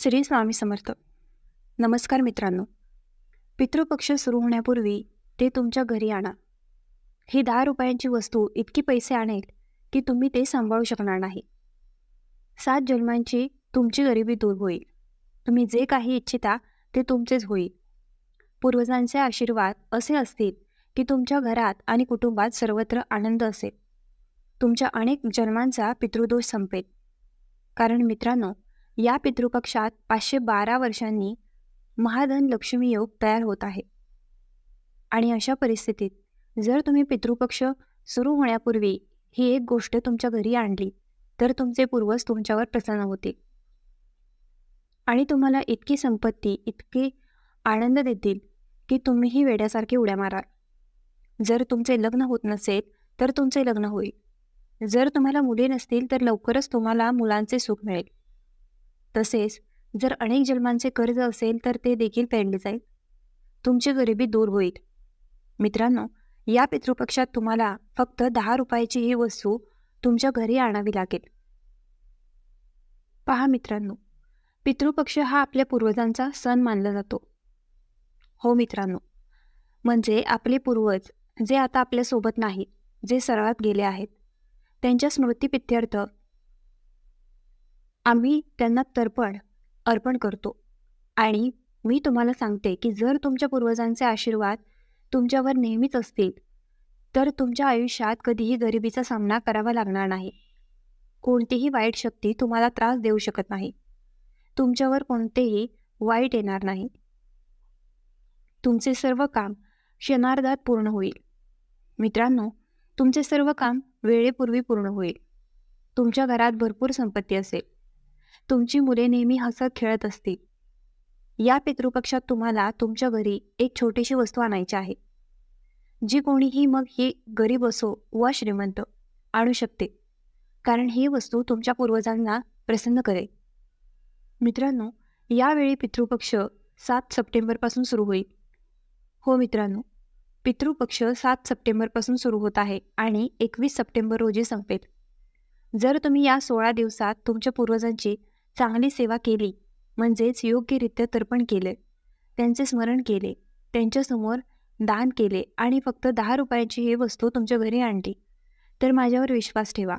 श्री स्वामी समर्थ. नमस्कार मित्रांनो. पितृपक्ष सुरू होण्यापूर्वी ते तुमच्या घरी आणा. ही दहा रुपयांची वस्तू इतकी पैसे आणेल की तुम्ही ते सांभाळू शकणार नाही. सात जन्मांची तुमची गरिबी दूर होईल. तुम्ही जे काही इच्छिता ते तुमचेच होईल. पूर्वजांचे आशीर्वाद असे असतील की तुमच्या घरात आणि कुटुंबात सर्वत्र आनंद असेल. तुमच्या अनेक जन्मांचा पितृदोष संपेल. कारण मित्रांनो या पितृपक्षात पाचशे बारा वर्षांनी महाधन लक्ष्मी योग तयार होत आहे. आणि अशा परिस्थितीत जर तुम्ही पितृपक्ष सुरू होण्यापूर्वी ही एक गोष्ट तुमच्या घरी आणली तर तुमचे पूर्वज तुमच्यावर प्रसन्न होतील. आणि तुम्हाला इतकी संपत्ती इतकी आनंद देतील की तुम्हीही वेड्यासारखे उड्या माराल. जर तुमचे लग्न होत नसेल तर तुमचे लग्न होईल. जर तुम्हाला मुली नसतील तर लवकरच तुम्हाला मुलांचे सुख मिळेल. तसेच जर अनेक जन्मांचे कर्ज असेल तर ते देखील फेडले जाईल तुमची गरिबी दूर होईल. मित्रांनो या पितृपक्षात तुम्हाला फक्त दहा रुपयाची ही वस्तू तुमच्या घरी आणावी लागेल. पहा मित्रांनो पितृपक्ष हा आपल्या पूर्वजांचा सण मानला जातो. हो मित्रांनो म्हणजे आपले पूर्वज जे आता आपल्यासोबत नाहीत जे सर्वात गेले आहेत त्यांच्या स्मृतीपित्यर्थ आम्ही त्यांना तर्पण अर्पण करतो. आणि मी तुम्हाला सांगते की जर तुमच्या पूर्वजांचे आशीर्वाद तुमच्यावर नेहमीच असतील तर तुमच्या आयुष्यात कधीही गरिबीचा सामना करावा लागणार नाही. कोणतीही वाईट शक्ती तुम्हाला त्रास देऊ शकत नाही. तुमच्यावर कोणतेही वाईट येणार नाही. तुमचे सर्व काम क्षणार्धात पूर्ण होईल. मित्रांनो तुमचे सर्व काम वेळेपूर्वी पूर्ण होईल. तुमच्या घरात भरपूर संपत्ती असेल. तुमची मुले नेहमी हसत खेळत असतील. या पितृपक्षात तुम्हाला तुमच्या घरी एक छोटीशी वस्तू आणायची आहे. जी कोणीही मग ही गरीब असो वा श्रीमंत आणू शकते. कारण ही वस्तू तुमच्या पूर्वजांना प्रसन्न करेल. मित्रांनो यावेळी पितृपक्ष सात सप्टेंबरपासून सुरू होईल. हो मित्रांनो पितृपक्ष सात सप्टेंबरपासून सुरू होत आहे आणि एकवीस सप्टेंबर रोजी संपेल. जर तुम्ही या सोळा दिवसात तुमच्या पूर्वजांची चांगली सेवा केली म्हणजेच योग्यरित्या तर्पण केले त्यांचे स्मरण केले त्यांच्यासमोर दान केले आणि फक्त दहा रुपयाची ही वस्तू तुमच्या घरी आणली तर माझ्यावर विश्वास ठेवा.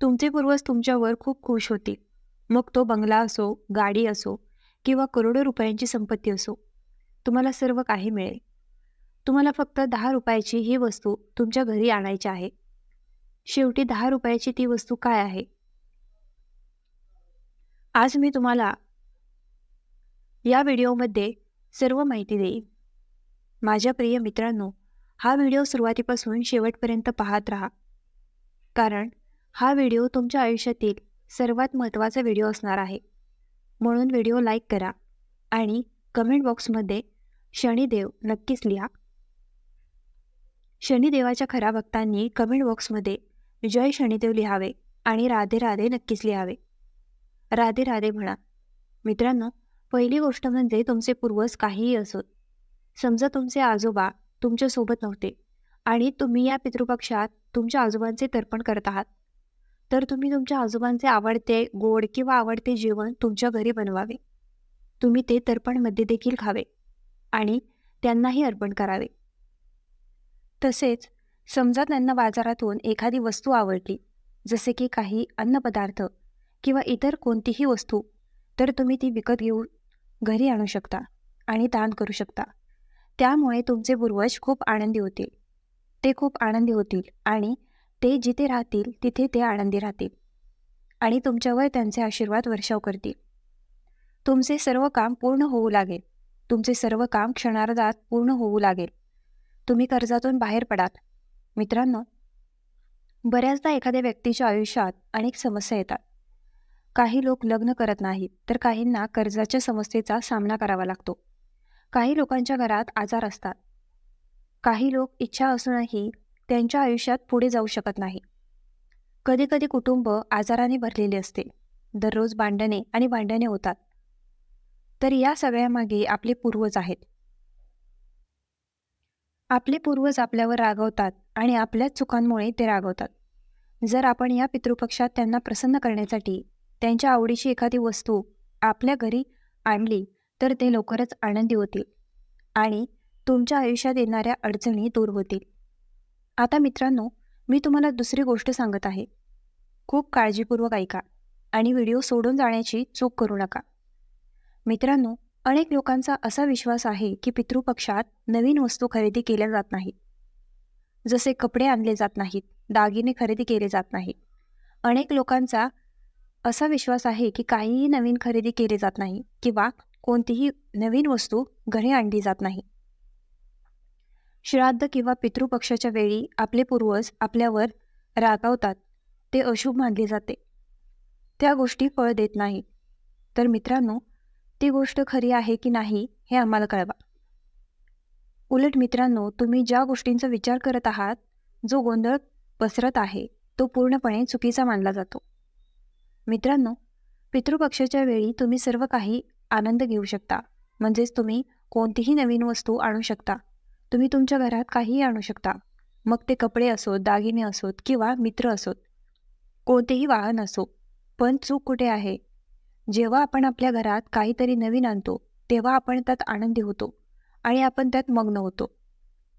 तुमचे पूर्वज तुमच्यावर खूप खुश होतील. मग तो बंगला असो गाडी असो किंवा करोडो रुपयांची संपत्ती असो तुम्हाला सर्व काही मिळेल. तुम्हाला फक्त दहा रुपयाची ही वस्तू तुमच्या घरी आणायची आहे. शेवटी दहा रुपयाची ती वस्तू काय आहे? आज मी तुम्हाला या व्हिडिओमध्ये सर्व माहिती देईन. माझ्या प्रिय मित्रांनो हा व्हिडिओ सुरुवातीपासून शेवटपर्यंत पाहत राहा. कारण हा व्हिडिओ तुमच्या आयुष्यातील सर्वात महत्त्वाचा व्हिडिओ असणार आहे. म्हणून व्हिडिओ लाईक करा आणि कमेंट बॉक्समध्ये शनिदेव नक्कीच लिहा. शनिदेवाच्या खऱ्या भक्तांनी कमेंट बॉक्समध्ये जय शनिदेव लिहावे आणि राधे राधे नक्कीच लिहावे. राधे राधे म्हणा मित्रांनो पहिली गोष्ट म्हणजे तुमचे पूर्वज काहीही असोत समजा तुमचे आजोबा तुमच्यासोबत नव्हते आणि तुम्ही या पितृपक्षात तुमच्या आजोबांचे तर्पण करत आहात तर तुम्ही तुमच्या आजोबांचे आवडते गोड किंवा आवडते जेवण तुमच्या घरी बनवावे. तुम्ही ते तर्पणमध्ये देखील खावे आणि त्यांनाही अर्पण करावे. तसेच समजा त्यांना बाजारातून एखादी वस्तू आवडली जसे की काही अन्नपदार्थ किंवा इतर कोणतीही वस्तू तर तुम्ही ती विकत घेऊन घरी आणू शकता आणि दान करू शकता. त्यामुळे तुमचे पूर्वज खूप आनंदी होतील. ते खूप आनंदी होतील आणि ते जिथे राहतील तिथे ते आनंदी राहतील आणि तुमच्यावर त्यांचे आशीर्वाद वर्षाव करतील. तुमचे सर्व काम पूर्ण होऊ लागेल. तुमचे सर्व काम क्षणार्धात पूर्ण होऊ लागेल. तुम्ही कर्जातून बाहेर पडाल. मित्रांनो बऱ्याचदा एखाद्या व्यक्तीच्या आयुष्यात अनेक समस्या येतात. काही लोक लग्न करत नाहीत तर काहींना कर्जाच्या समस्येचा सामना करावा लागतो. काही लोकांच्या घरात आजार असतात. काही लोक इच्छा असूनही त्यांच्या आयुष्यात पुढे जाऊ शकत नाही. कधीकधी कुटुंब आजाराने भरलेले असते. दररोज भांडणे आणि भांडणे होतात. तर या सगळ्यामागे आपले पूर्वज आहेत. आपले पूर्वज आपल्यावर रागवतात आणि आपल्याच चुकांमुळे ते रागवतात. जर आपण या पितृपक्षात त्यांना प्रसन्न करण्यासाठी त्यांच्या आवडीची एखादी वस्तू आपल्या घरी आणली तर ते लवकरच आनंदी होतील आणि तुमच्या आयुष्यात येणाऱ्या अडचणी दूर होतील. आता मित्रांनो मी तुम्हाला दुसरी गोष्ट सांगत आहे. खूप काळजीपूर्वक ऐका आणि व्हिडिओ सोडून जाण्याची चूक करू नका. मित्रांनो अनेक लोकांचा असा विश्वास आहे की पितृपक्षात नवीन वस्तू खरेदी केल्या जात नाहीत. जसे कपडे आणले जात नाहीत दागिने खरेदी केले जात नाहीत. अनेक लोकांचा असा विश्वास आहे की काहीही नवीन खरेदी केले जात नाही किंवा कोणतीही नवीन वस्तू घरी आणली जात नाही. श्राद्ध किंवा पितृपक्षाच्या वेळी आपले पूर्वज आपल्यावर रागावतात ते अशुभ मानले जाते. त्या गोष्टी फळ देत नाही तर मित्रांनो ती गोष्ट खरी आहे की नाही हे आम्हाला कळवा. उलट मित्रांनो तुम्ही ज्या गोष्टींचा विचार करत आहात जो गोंधळ पसरत आहे तो पूर्णपणे चुकीचा मानला जातो. मित्रांनो पितृपक्षाच्या वेळी तुम्ही सर्व काही आनंद घेऊ शकता. म्हणजेच तुम्ही कोणतीही नवीन वस्तू आणू शकता. तुम्ही तुमच्या घरात काहीही आणू शकता. मग ते कपडे असोत दागिने असोत किंवा मित्र असोत. कोणतेही वाहन असो पण चूक कुठे आहे? जेव्हा आपण आपल्या घरात काहीतरी नवीन आणतो तेव्हा आपण त्यात आनंदी होतो आणि आपण त्यात मग्न होतो.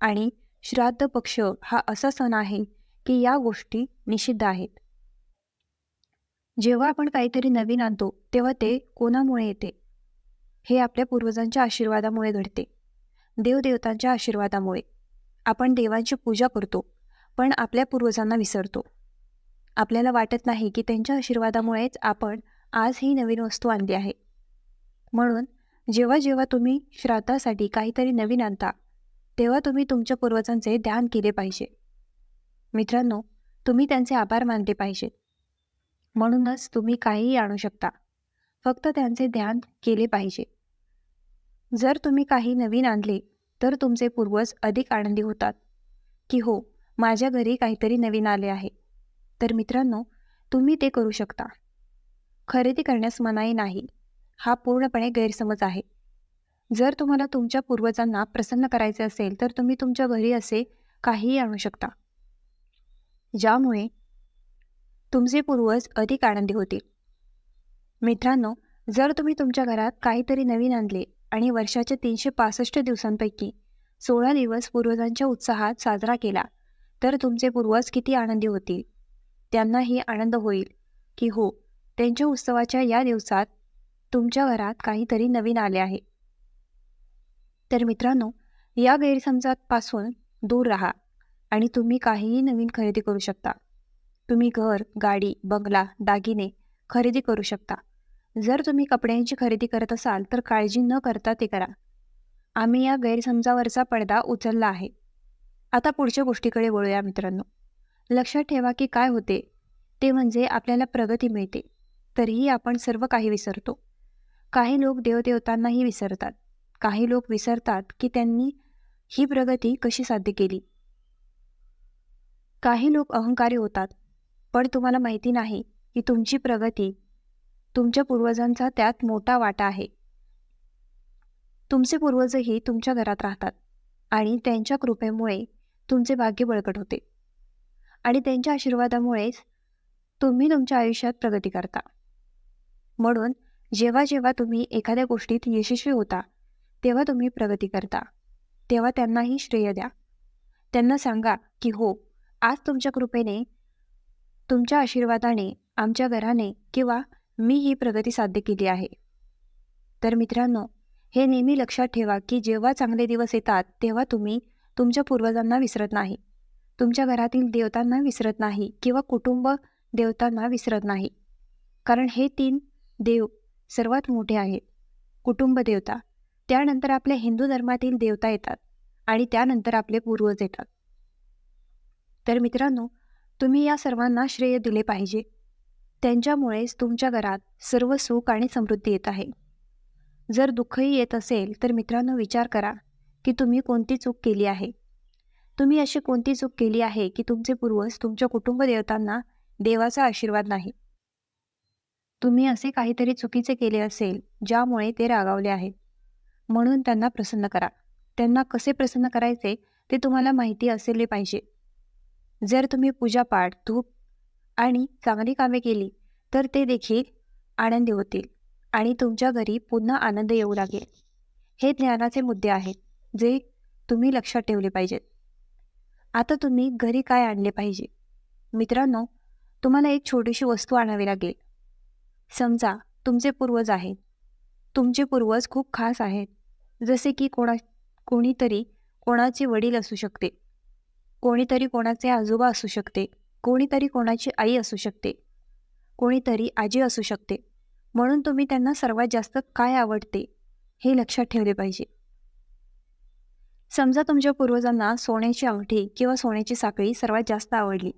आणि श्राद्ध पक्ष हा असा सण आहे की या गोष्टी निषिद्ध आहेत. जेव्हा आपण काहीतरी नवीन आणतो तेव्हा ते कोणामुळे येते? हे आपल्या पूर्वजांच्या आशीर्वादामुळे घडते. देवदेवतांच्या आशीर्वादामुळे. आपण देवांची पूजा करतो पण आपल्या पूर्वजांना विसरतो. आपल्याला वाटत नाही की त्यांच्या आशीर्वादामुळेच आपण आज ही नवीन वस्तू आणली आहे. म्हणून जेव्हा जेव्हा तुम्ही श्राद्धासाठी काहीतरी नवीन आणता तेव्हा तुम्ही तुमच्या पूर्वजांचे ध्यान केले पाहिजे. मित्रांनो तुम्ही त्यांचे आभार मानले पाहिजेत. म्हणूनच तुम्ही काहीही आणू शकता फक्त त्यांचे ध्यान केले पाहिजे. जर तुम्ही काही नवीन आणले तर तुमचे पूर्वज अधिक आनंदी होतात. की हो माझ्या घरी काहीतरी नवीन आले आहे. तर मित्रांनो तुम्ही ते करू शकता. खरेदी करण्यास मनाई नाही हा पूर्णपणे गैरसमज आहे. जर तुम्हाला तुमच्या पूर्वजांना प्रसन्न करायचे असेल तर तुम्ही तुमच्या घरी असे काहीही आणू शकता. ज्यामुळे तुमचे पूर्वज अधिक आनंदी होतील. मित्रांनो जर तुम्ही तुमच्या घरात काहीतरी नवीन आणले आणि वर्षाच्या तीनशे पासष्ट दिवसांपैकी सोळा दिवस पूर्वजांच्या उत्साहात साजरा केला तर तुमचे पूर्वज किती आनंदी होतील. त्यांनाही आनंद होईल की हो त्यांच्या उत्सवाच्या या दिवसात तुमच्या घरात काहीतरी नवीन आले आहे. तर मित्रांनो या गैरसमजापासून दूर राहा आणि तुम्ही काहीही नवीन खरेदी करू शकता. तुम्ही घर गाडी बंगला दागिने खरेदी करू शकता. जर तुम्ही कपड्यांची खरेदी करत असाल तर काळजी न करता ते करा. आम्ही या गैरसमजावरचा पडदा उचलला आहे. आता पुढच्या गोष्टीकडे वळूया मित्रांनो. लक्षात ठेवा की काय होते ते म्हणजे आपल्याला प्रगती मिळते. तरीही आपण सर्व काही विसरतो. काही लोक देवदेवतांनाही विसरतात. काही लोक विसरतात की त्यांनी ही प्रगती कशी साध्य केली? काही लोक अहंकारी होतात पण तुम्हाला माहिती नाही की तुमची प्रगती तुमच्या पूर्वजांचा त्यात मोठा वाटा आहे. तुमचे पूर्वजही तुमच्या घरात राहतात आणि त्यांच्या कृपेमुळे तुमचे भाग्य बळकट होते. आणि त्यांच्या आशीर्वादामुळेच तुम्ही तुमच्या आयुष्यात प्रगती करता. म्हणून जेव्हा जेव्हा तुम्ही एखाद्या गोष्टीत यशस्वी होता तेव्हा तुम्ही प्रगती करता. तेव्हा त्यांनाही श्रेय द्या. त्यांना सांगा की हो आज तुमच्या कृपेने तुमच्या आशीर्वादाने आमच्या घराने किंवा मी ही प्रगती साध्य केली आहे. तर मित्रांनो हे नेहमी लक्षात ठेवा की जेव्हा चांगले दिवस येतात तेव्हा तुम्ही तुमच्या पूर्वजांना विसरत नाही. तुमच्या घरातील देवतांना विसरत नाही किंवा कुटुंब देवतांना विसरत नाही. कारण हे तीन देव सर्वात मोठे आहेत. कुटुंब देवता. त्यानंतर आपल्या हिंदू धर्मातील देवता येतात आणि त्यानंतर आपले पूर्वज येतात. तर मित्रांनो तुम्ही या सर्वांना श्रेय दिले पाहिजे. त्यांच्यामुळेच तुमच्या घरात सर्व सुख आणि समृद्धी येत आहे. जर दुःखही येत असेल तर मित्रांनो विचार करा की तुम्ही कोणती चूक केली आहे? तुम्ही अशी कोणती चूक केली आहे की तुमचे पूर्वज तुमच्या कुटुंब देवतांना देवाचा आशीर्वाद नाही? तुम्ही असे काहीतरी चुकीचे केले असेल ज्यामुळे ते रागावले आहेत. म्हणून त्यांना प्रसन्न करा. त्यांना कसे प्रसन्न करायचे ते तुम्हाला माहिती असले पाहिजे. जर तुम्ही पूजापाठ धूप आणि चांगली कामे केली तर ते देखील आनंदी होतील आणि तुमच्या घरी पुन्हा आनंद येऊ लागेल. हे ज्ञानाचे मुद्दे आहेत जे तुम्ही लक्षात ठेवले पाहिजेत. आता तुम्ही घरी काय आणले पाहिजे? मित्रांनो तुम्हाला एक छोटीशी वस्तू आणावी लागेल. समजा तुमचे पूर्वज आहेत. तुमचे पूर्वज खूप खास आहेत. जसे की कोणा कोणीतरी कोणाचे वडील असू शकते. कोणीतरी कोणाचे आजोबा असू शकते. कोणीतरी कोणाची आई असू शकते. कोणीतरी आजी असू शकते. म्हणून तुम्ही त्यांना सर्वात जास्त काय आवडते हे लक्षात ठेवले पाहिजे. समजा तुमच्या पूर्वजांना सोन्याची अंगठी किंवा सोन्याची साखळी सर्वात जास्त आवडली.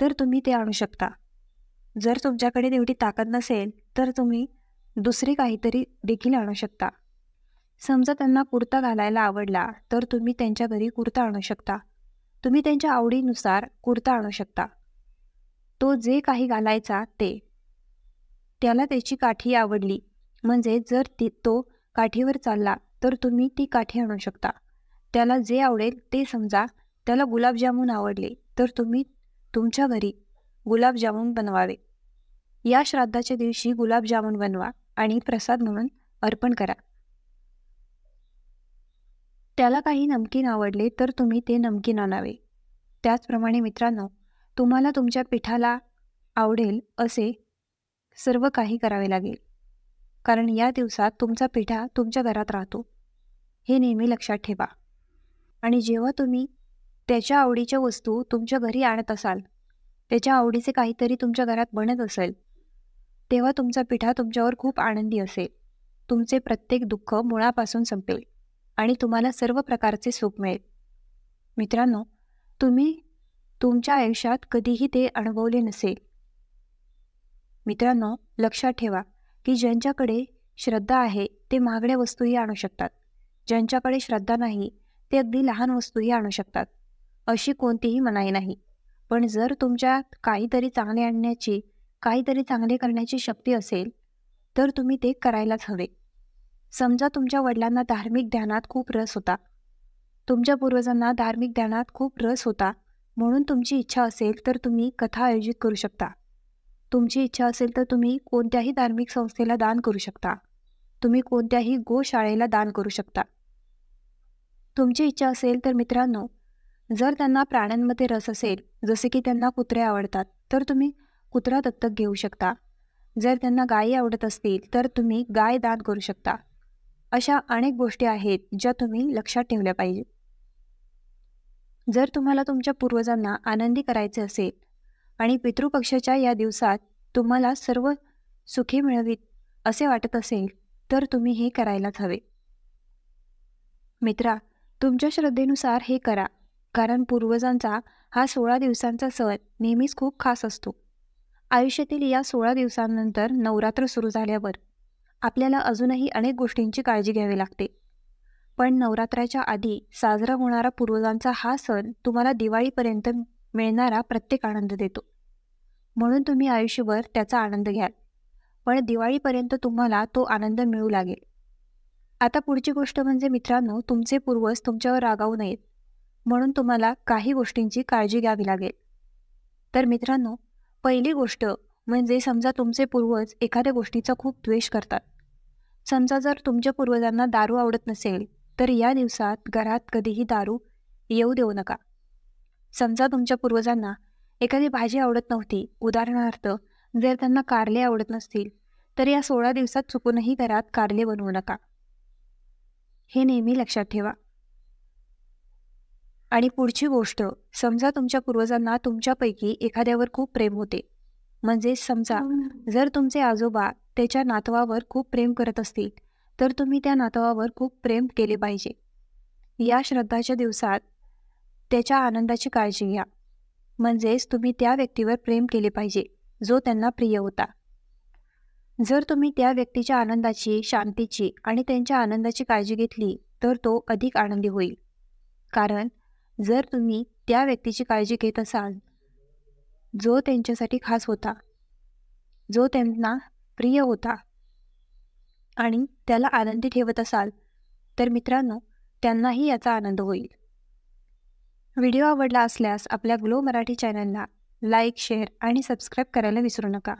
तर तुम्ही ते आणू शकता. जर तुमच्याकडे तेवढी ताकद नसेल तर तुम्ही दुसरे काहीतरी देखील आणू शकता. समजा त्यांना कुर्ता घालायला आवडला तर तुम्ही त्यांच्या घरी कुर्ता आणू शकता. तुम्ही त्यांच्या आवडीनुसार कुर्ता आणू शकता. तो जे काही घालायचा ते. त्याला त्याची काठी आवडली म्हणजे जर ती तो काठीवर चालला तर तुम्ही ती काठी आणू शकता. त्याला जे आवडेल ते समजा त्याला गुलाबजामून आवडले तर तुम्ही तुमच्या घरी गुलाबजामुन बनवावे. या श्राद्धाच्या दिवशी गुलाबजामुन बनवा आणि प्रसाद म्हणून अर्पण करा. त्याला काही नमकीन आवडले तर तुम्ही ते नमकीन आणावे. त्याचप्रमाणे मित्रांनो तुम्हाला तुमच्या पिठाला आवडेल असे सर्व काही करावे लागेल. कारण या दिवसात तुमचा पिठा तुमच्या घरात राहतो. हे नेहमी लक्षात ठेवा. आणि जेव्हा तुम्ही त्याच्या आवडीच्या वस्तू तुमच्या घरी आणत असाल त्याच्या आवडीचे काहीतरी तुमच्या घरात बनत असेल तेव्हा तुमचा पिठा तुमच्यावर खूप आनंदी असेल. तुमचे प्रत्येक दुःख मुळापासून संपेल आणि तुम्हाला सर्व प्रकारचे सुख मिळेल. मित्रांनो तुम्ही तुमच्या आयुष्यात कधीही ते अनुभवले नसेल. मित्रांनो लक्षात ठेवा की ज्यांच्याकडे श्रद्धा आहे ते महागड्या वस्तूही आणू शकतात. ज्यांच्याकडे श्रद्धा नाही ते अगदी लहान वस्तूही आणू शकतात. अशी कोणतीही मनाई नाही. पण जर तुमच्यात काहीतरी चांगले आणण्याची काहीतरी चांगले करण्याची शक्ती असेल तर तुम्ही ते करायलाच हवे. समजा तुमच्या वडिलांना धार्मिक ध्यानात खूप रस होता. तुमच्या पूर्वजांना धार्मिक ध्यानात खूप रस होता. म्हणून तुमची इच्छा असेल तर तुम्ही कथा आयोजित करू शकता. तुमची इच्छा असेल तर तुम्ही कोणत्याही धार्मिक संस्थेला दान करू शकता. तुम्ही कोणत्याही गोशाळेला दान करू शकता. तुमची इच्छा असेल तर मित्रांनो जर त्यांना प्राण्यांमध्ये रस असेल जसे की त्यांना कुत्रे आवडतात तर तुम्ही कुत्रा दत्तक घेऊ शकता. जर त्यांना गायी आवडत असतील तर तुम्ही गाय दान करू शकता. अशा अनेक गोष्टी आहेत ज्या तुम्ही लक्षात ठेवल्या पाहिजे. जर तुम्हाला तुमच्या पूर्वजांना आनंदी करायचे असेल आणि पितृपक्षाच्या या दिवसात तुम्हाला सर्व सुखी मिळवीत असे वाटत असेल तर तुम्ही हे करायलाच हवे. मित्रा तुमच्या श्रद्धेनुसार हे करा कारण पूर्वजांचा हा सोळा दिवसांचा सण नेहमीच खूप खास असतो. आयुष्यातील या सोळा दिवसांनंतर नवरात्र सुरू झाल्यावर आपल्याला अजूनही अनेक गोष्टींची काळजी घ्यावी लागते. पण नवरात्राच्या आधी साजरा होणारा पूर्वजांचा हा सण तुम्हाला दिवाळीपर्यंत मिळणारा प्रत्येक आनंद देतो. म्हणून तुम्ही आयुष्यभर त्याचा आनंद घ्याल. पण दिवाळीपर्यंत तुम्हाला तो आनंद मिळू लागेल. आता पुढची गोष्ट म्हणजे मित्रांनो तुमचे पूर्वज तुमच्यावर रागावू नयेत. म्हणून तुम्हाला काही गोष्टींची काळजी घ्यावी लागेल. तर मित्रांनो पहिली गोष्ट म्हणजे समजा तुमचे पूर्वज एखाद्या गोष्टीचा खूप द्वेष करतात. समजा जर तुमच्या पूर्वजांना दारू आवडत नसेल तर या दिवसात घरात कधीही दारू येऊ देऊ नका. समजा तुमच्या पूर्वजांना एखादी भाजी आवडत नव्हती उदाहरणार्थ जर त्यांना कारले आवडत नसतील तर या सोळा दिवसात चुकूनही घरात कारले बनवू नका. हे नेहमी लक्षात ठेवा. आणि पुढची गोष्ट समजा तुमच्या पूर्वजांना तुमच्यापैकी एखाद्यावर खूप प्रेम होते. म्हणजे समजा जर तुमचे आजोबा त्याच्या नातवावर खूप प्रेम करत असतील तर तुम्ही त्या नातवावर खूप प्रेम केले पाहिजे. या श्रद्धाच्या दिवसात त्याच्या आनंदाची काळजी घ्या. म्हणजेच तुम्ही त्या व्यक्तीवर प्रेम केले पाहिजे जो त्यांना प्रिय होता. जर तुम्ही त्या व्यक्तीच्या आनंदाची शांतीची आणि त्यांच्या आनंदाची काळजी घेतली तर तो अधिक आनंदी होईल. कारण जर तुम्ही त्या व्यक्तीची काळजी घेत असाल जो त्यांच्यासाठी खास होता जो त्यांना प्रिय होता आणि त्याला आनंदी ठेवत असाल तर मित्रांनो त्यांनाही याचा आनंद होईल. व्हिडिओ आवडला असल्यास आपल्या ग्लो मराठी चॅनलला लाईक शेअर आणि सबस्क्राईब करायला विसरू नका.